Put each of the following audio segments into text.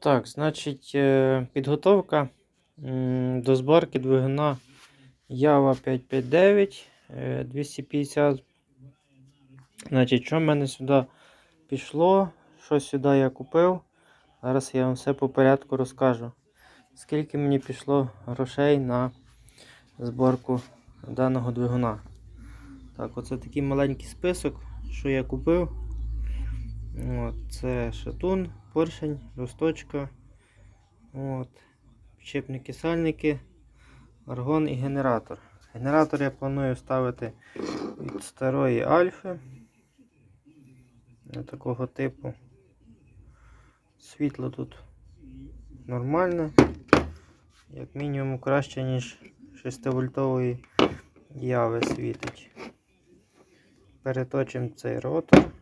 Так, значить, е, підготовка до зборки двигуна Java 559 е, 250. Значить, що в мене сюди пішло, що сюди я купив. Зараз я вам все по порядку розкажу. Скільки мені пішло грошей на зборку даного двигуна. Так, оце такий маленький список, що я купив. От, це шатун, поршень, росточка, от, підшипники, сальники, аргон і генератор. Генератор я планую ставити від старої альфи. Такого типу. Світло тут нормальне. Як мінімум краще, ніж 6 вольтової яви світить. Переточимо цей ротор.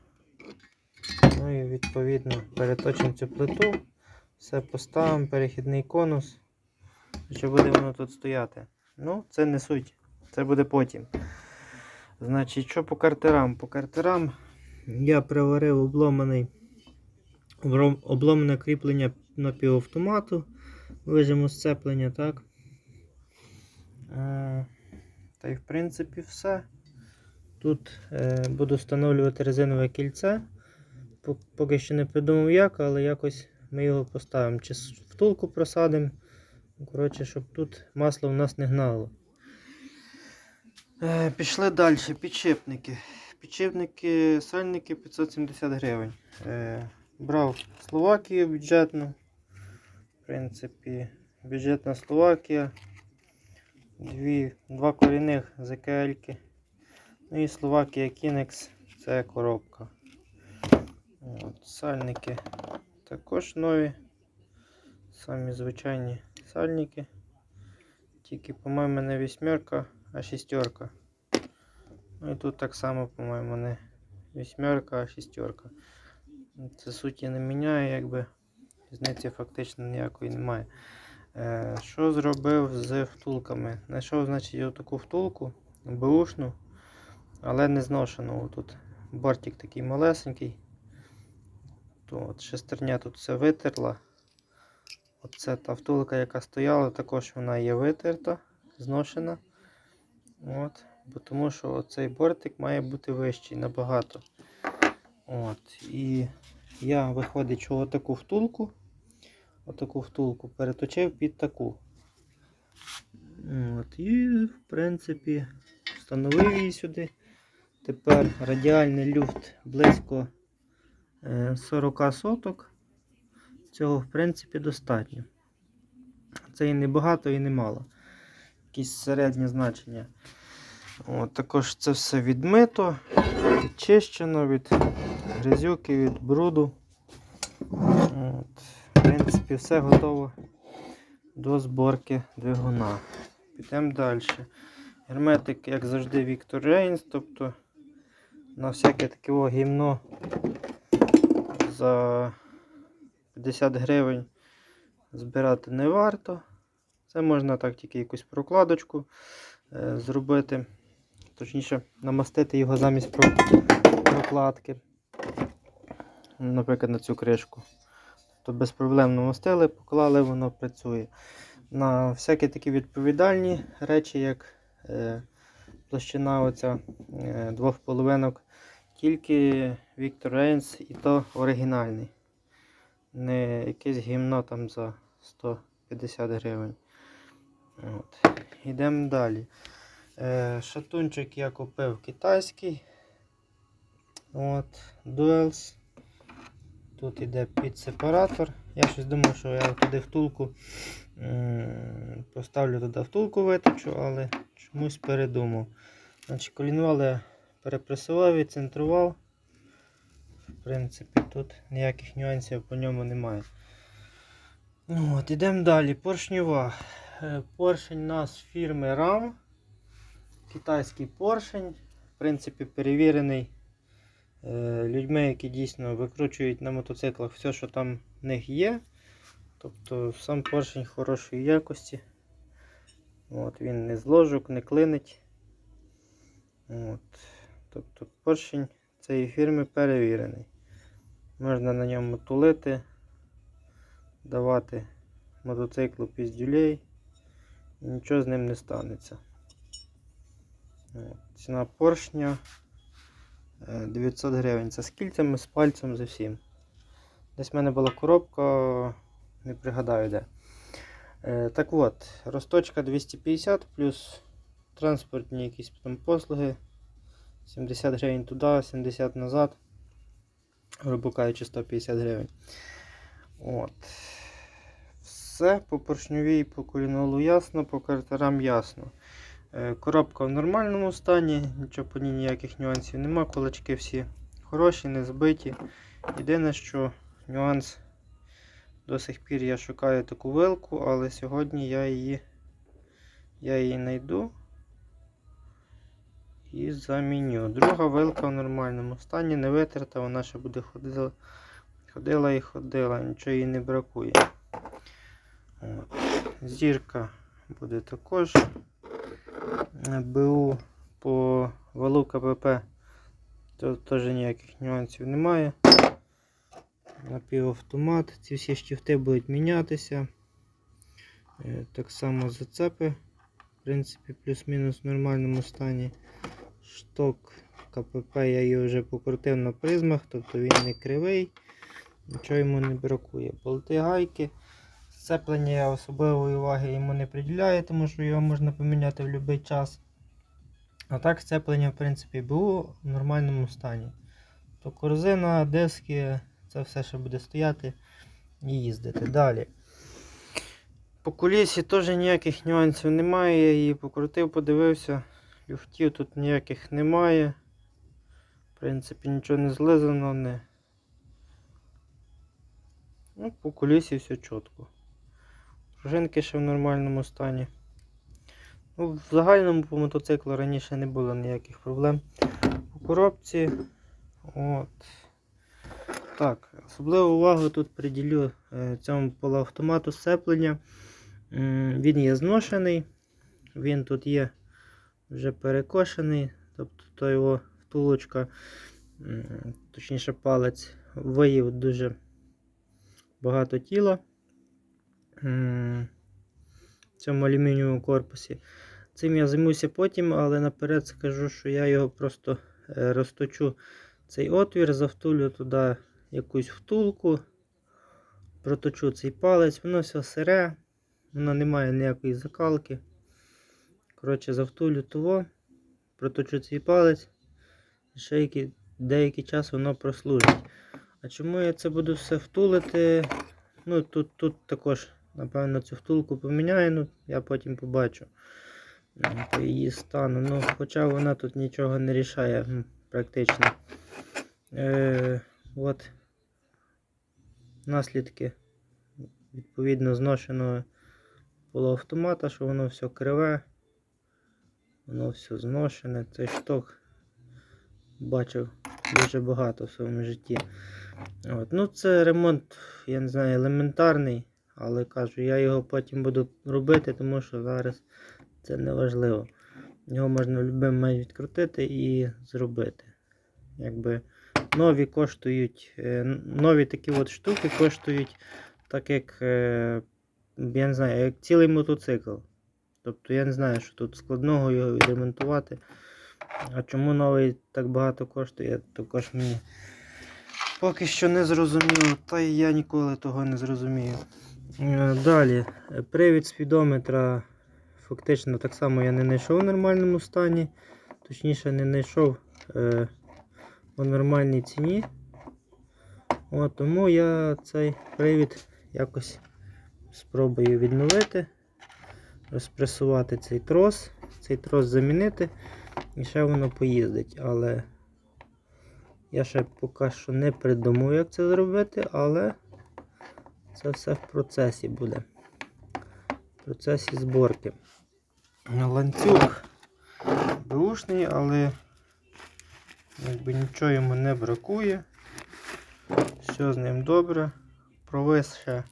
Ну і відповідно переточимо цю плиту, все поставимо, перехідний конус. Що буде воно тут стояти? Ну, це не суть. Це буде потім. Значить, що по картерам? По картерам я приварив обломаний, обломане кріплення напівавтомату, вижиму сцеплення, так. Е, Та й в принципі все. Тут е, буду встановлювати резинове кільце. Пок- Поки що не придумав як, але якось ми його поставимо. Чи втулку просадимо. Коротше, щоб тут масло в нас не гнало. Е, пішли далі. Підшипники. Підшипники, сальники 570 гривень. Е, брав Словакію бюджетну. В принципі, бюджетна Словакія. Дві, два корінних ЗКЛ-ки. Ну і Словакія Kinex це коробка. От, сальники також нові. Самі звичайні сальники. Тільки, по-моєму, не вісьмерка, а шістерка. Ну і тут так само, по-моєму, не вісьмерка, а шістерка. Це суті не міняє, якби різниці фактично ніякої немає. Е, що зробив з втулками? Знайшов, значить, таку втулку, бушну, але не зношену. Тут бортик такий малесенький. То от шестерня тут все витерла. Оце та втулка, яка стояла, також вона є витерта, зношена. От, бо тому що оцей бортик має бути вищий набагато. От, і я виходить, отаку втулку, отаку втулку переточив під таку. От, і, в принципі, встановив її сюди. Тепер радіальний люфт близько 40 соток. Цього, в принципі, достатньо. Це і не багато, і не мало. Якісь середнє значення. От, також це все відмито, відчищено від грязюки, від бруду. От, в принципі, все готово до зборки двигуна. Підемо далі. Герметик, як завжди, Віктор Рейнс, тобто на всяке таке гімно за 50 гривень збирати не варто. Це можна так тільки якусь прокладочку е, зробити. Точніше, намастити його замість прокладки. Наприклад, на цю кришку. То без проблем намастили, поклали, воно працює. На всякі такі відповідальні речі, як е, площина оця, е, двох половинок, тільки Віктор Рейнс і то оригінальний. Не якесь гімно там за 150 гривень. От. Йдемо далі. Е, шатунчик я купив китайський. От, Duels. Тут іде підсепаратор. Я щось думав, що я туди втулку поставлю туди втулку виточу, але чомусь передумав. Значить, колінвал я перепресував, відцентрував. В принципі, тут ніяких нюансів по ньому немає. Ну, от, ідемо далі. Поршнева. Е, Поршень у нас фірми RAM. Китайський поршень. В принципі, перевірений е, людьми, які дійсно викручують на мотоциклах все, що там в них є. Тобто сам поршень хорошої якості. От, він не з ложок, не клинить. От. Тобто поршень цієї фірми перевірений. Можна на ньому тулити давати мотоциклу піздюлей, нічого з ним не станеться. Ціна поршня е, 900 гривень. Це з кільцями, з пальцем, з усім. Десь в мене була коробка, не пригадаю де. Е, Так от, росточка 250 плюс транспортні якісь там послуги. 70 гривень туди, 70 назад. Грубо кажучи, 150 гривень. От. Все по поршньовій, по колінолу ясно, по картерам ясно. Е, Коробка в нормальному стані, нічого по ній ніяких нюансів нема. Кулачки всі хороші, не збиті. Єдине, що нюанс до сих пір я шукаю таку вилку, але сьогодні я її, я її знайду і заміню. Друга вилка в нормальному стані, не витерта, вона ще буде ходила, ходила і ходила, нічого їй не бракує. От. Зірка буде також. БУ по валу КПП тут теж ніяких нюансів немає. Напівавтомат. Ці всі штифти будуть мінятися. Е, Так само зацепи, в принципі, плюс-мінус в нормальному стані. Шток КПП я його вже покрутив на призмах, тобто він не кривий, нічого йому не бракує. Болти гайки. Сцеплення я особливої уваги йому не приділяю, тому що його можна поміняти в будь-який час. А так сцеплення, в принципі, було в нормальному стані. То корзина, диски, це все ще буде стояти і їздити. Далі. По колісі теж ніяких нюансів немає. Я її покрутив, подивився. Люфтів тут ніяких немає. В принципі, нічого не злизано, не. Ну, по колісі все чітко. Пружинки ще в нормальному стані. Ну, в загальному по мотоциклу раніше не було ніяких проблем. По коробці. От. Так, особливу увагу тут приділю е, цьому полуавтомату сцеплення. Він є зношений, він тут є вже перекошений, тобто то його втулочка, точніше палець, виїв дуже багато тіла в цьому алюмінієвому корпусі. Цим я займуся потім, але наперед скажу, що я його просто е, розточу цей отвір, завтулю туди якусь втулку, проточу цей палець, воно все сире, воно не має ніякої закалки. Коротше, завтулю того, проточу цей палець, ще який, деякий час воно прослужить. А чому я це буду все втулити? Ну, тут, тут також, напевно, цю втулку поміняю, ну, я потім побачу по її стану. Ну, хоча вона тут нічого не рішає практично. Е, от наслідки відповідно зношеного полуавтомата, що воно все криве, воно все зношене. Цей шток бачив дуже багато в своєму житті. От. Ну, це ремонт, я не знаю, елементарний, але кажу, я його потім буду робити, тому що зараз це не важливо. Його можна в будь-який момент відкрутити і зробити. Якби нові коштують, е, нові такі от штуки коштують, так як, е, я не знаю, як цілий мотоцикл. Тобто я не знаю, що тут складного його відремонтувати. А чому новий так багато коштує, також мені поки що не зрозуміло, та й я ніколи того не зрозумію. Е, Далі, привід спідометра фактично так само я не знайшов в нормальному стані. Точніше, не знайшов е, по нормальній ціні. От, тому я цей привід якось спробую відновити, розпресувати цей трос, цей трос замінити і ще воно поїздить. Але я ще поки що не придумав, як це зробити, але це все в процесі буде. В процесі зборки. Ланцюг бушний, але якби нічого йому не бракує. Все з ним добре. Провис ще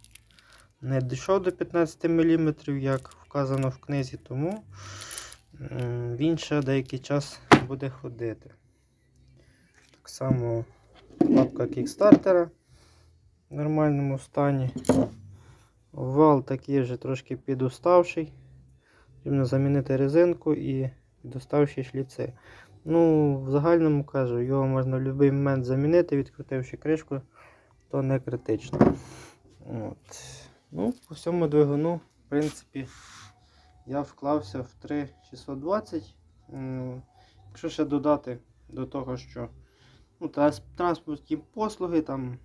не дійшов до 15 мм, як вказано в книзі, тому він ще деякий час буде ходити. Так само лапка кікстартера в нормальному стані. Вал такий вже трошки підуставший. Потрібно замінити резинку і підуставші шліци. Ну, в загальному кажу, його можна в будь-який момент замінити, відкрутивши кришку, то не критично. От. Ну, по всьому двигуну, в принципі, я вклався в 3620. М, Якщо ще додати до того, що ну, транспортні послуги, там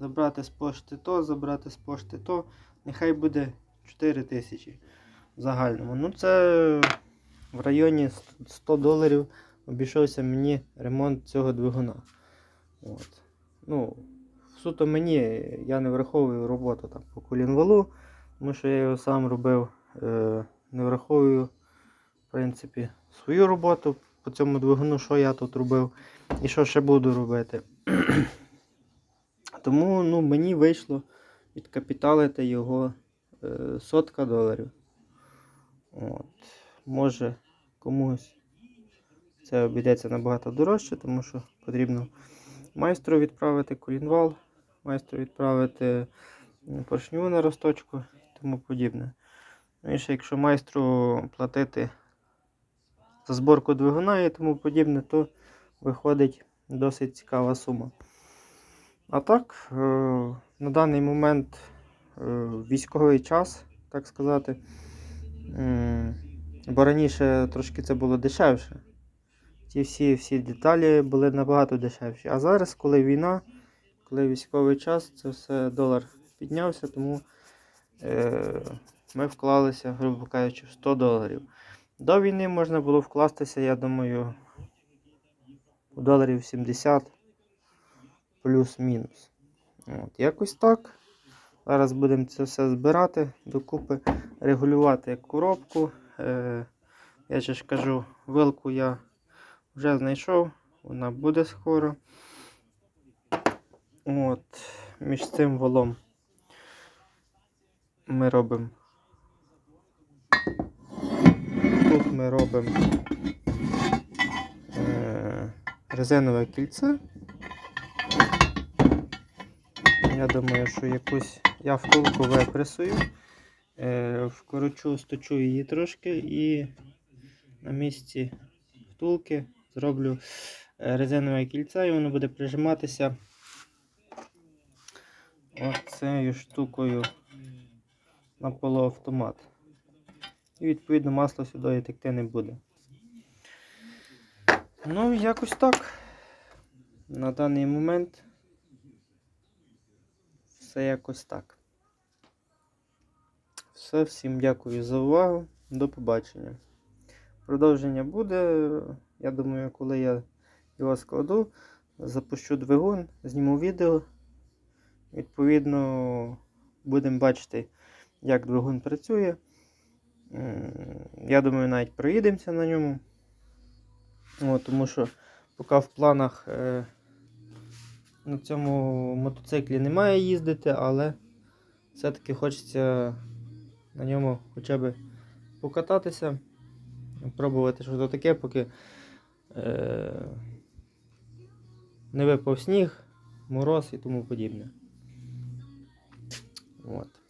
забрати з пошти то, забрати з пошти то, нехай буде 4 тисячі в загальному. Ну, це в районі 100 доларів обійшовся мені ремонт цього двигуна. От. Ну, суто мені я не враховую роботу там, по колінвалу, тому що я його сам робив, не враховую в принципі, свою роботу по цьому двигуну, що я тут робив і що ще буду робити. Тому ну, мені вийшло відкапіталити його е, сотка доларів. От. Може комусь це обійдеться набагато дорожче, тому що потрібно майстру відправити колінвал, майстру відправити поршню на росточку і тому подібне. І ще якщо майстру платити за зборку двигуна і тому подібне, то виходить досить цікава сума. А так, е, на даний момент е, військовий час, так сказати. Бо раніше трошки це було дешевше. Ті всі, всі деталі були набагато дешевші. А зараз, коли війна, коли військовий час, це все долар піднявся, тому е, ми вклалися, грубо кажучи, в 100 доларів. До війни можна було вкластися, я думаю, у доларів 70 плюс-мінус. От, якось так. Зараз будемо це все збирати докупи, регулювати коробку. Е, я же ж кажу, вилку я вже знайшов, вона буде скоро. От, між цим валом ми робимо. Тут ми робимо е, резинове кільце. Я думаю, що якусь я втулку випресую, е, вкорочу, сточу її трошки і на місці втулки зроблю е, резинове кільце і воно буде прижиматися оцею штукою на полуавтомат. І відповідно масло сюди текти не буде. Ну, якось так. На даний момент все якось так. Все, всім дякую за увагу. До побачення. Продовження буде. Я думаю, коли я його складу, запущу двигун, зніму відео. Відповідно, будемо бачити, як двигун працює. Я думаю, навіть проїдемося на ньому. От, тому що поки в планах е, на цьому мотоциклі немає їздити, але все-таки хочеться на ньому хоча б покататися, пробувати, що то таке, поки е, не випав сніг, мороз і тому подібне. От.